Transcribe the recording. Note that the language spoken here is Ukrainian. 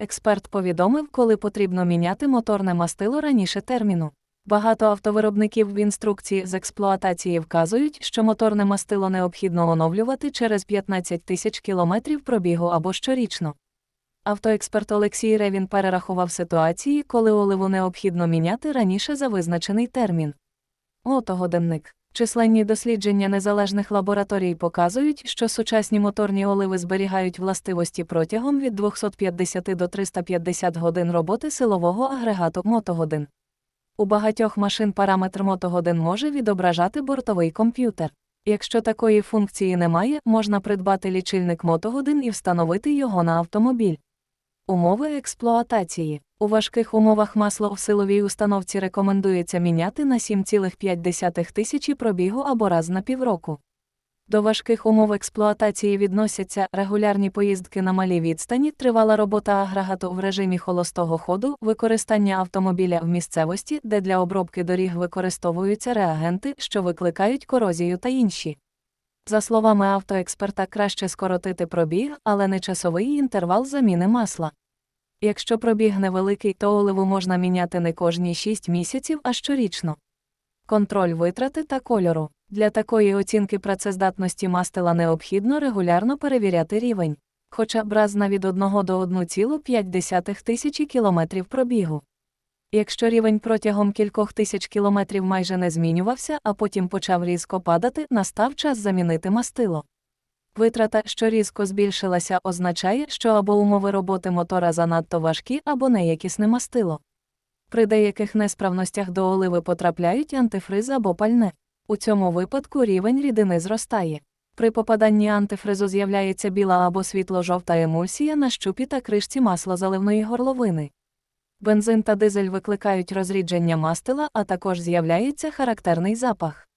Експерт повідомив, коли потрібно міняти моторне мастило раніше терміну. Багато автовиробників в інструкції з експлуатації вказують, що моторне мастило необхідно оновлювати через 15 тисяч кілометрів пробігу або щорічно. Автоексперт Олексій Ревін перерахував ситуації, коли оливу необхідно міняти раніше за визначений термін. Мотогодинник. Численні дослідження незалежних лабораторій показують, що сучасні моторні оливи зберігають властивості протягом від 250 до 350 годин роботи силового агрегату мотогодин. У багатьох машин параметр мотогодин може відображати бортовий комп'ютер. Якщо такої функції немає, можна придбати лічильник мотогодин і встановити його на автомобіль. Умови експлуатації. У важких умовах масло в силовій установці рекомендується міняти на 7,5 тисячі пробігу або раз на півроку. До важких умов експлуатації відносяться регулярні поїздки на малій відстані, тривала робота агрегату в режимі холостого ходу, використання автомобіля в місцевості, де для обробки доріг використовуються реагенти, що викликають корозію та інші. За словами автоексперта, краще скоротити пробіг, але не часовий інтервал заміни масла. Якщо пробіг невеликий, то оливу можна міняти не кожні 6 місяців, а щорічно. Контроль витрати та кольору. Для такої оцінки працездатності мастила необхідно регулярно перевіряти рівень, хоча б раз на від 1 до 1,5 тисячі кілометрів пробігу. Якщо рівень протягом кількох тисяч кілометрів майже не змінювався, а потім почав різко падати, настав час замінити мастило. Витрата, що різко збільшилася, означає, що або умови роботи мотора занадто важкі, або неякісне мастило. При деяких несправностях до оливи потрапляють антифриз або пальне. У цьому випадку рівень рідини зростає. При попаданні антифризу з'являється біла або світло-жовта емульсія на щупі та кришці маслозаливної горловини. Бензин та дизель викликають розрідження мастила, а також з'являється характерний запах.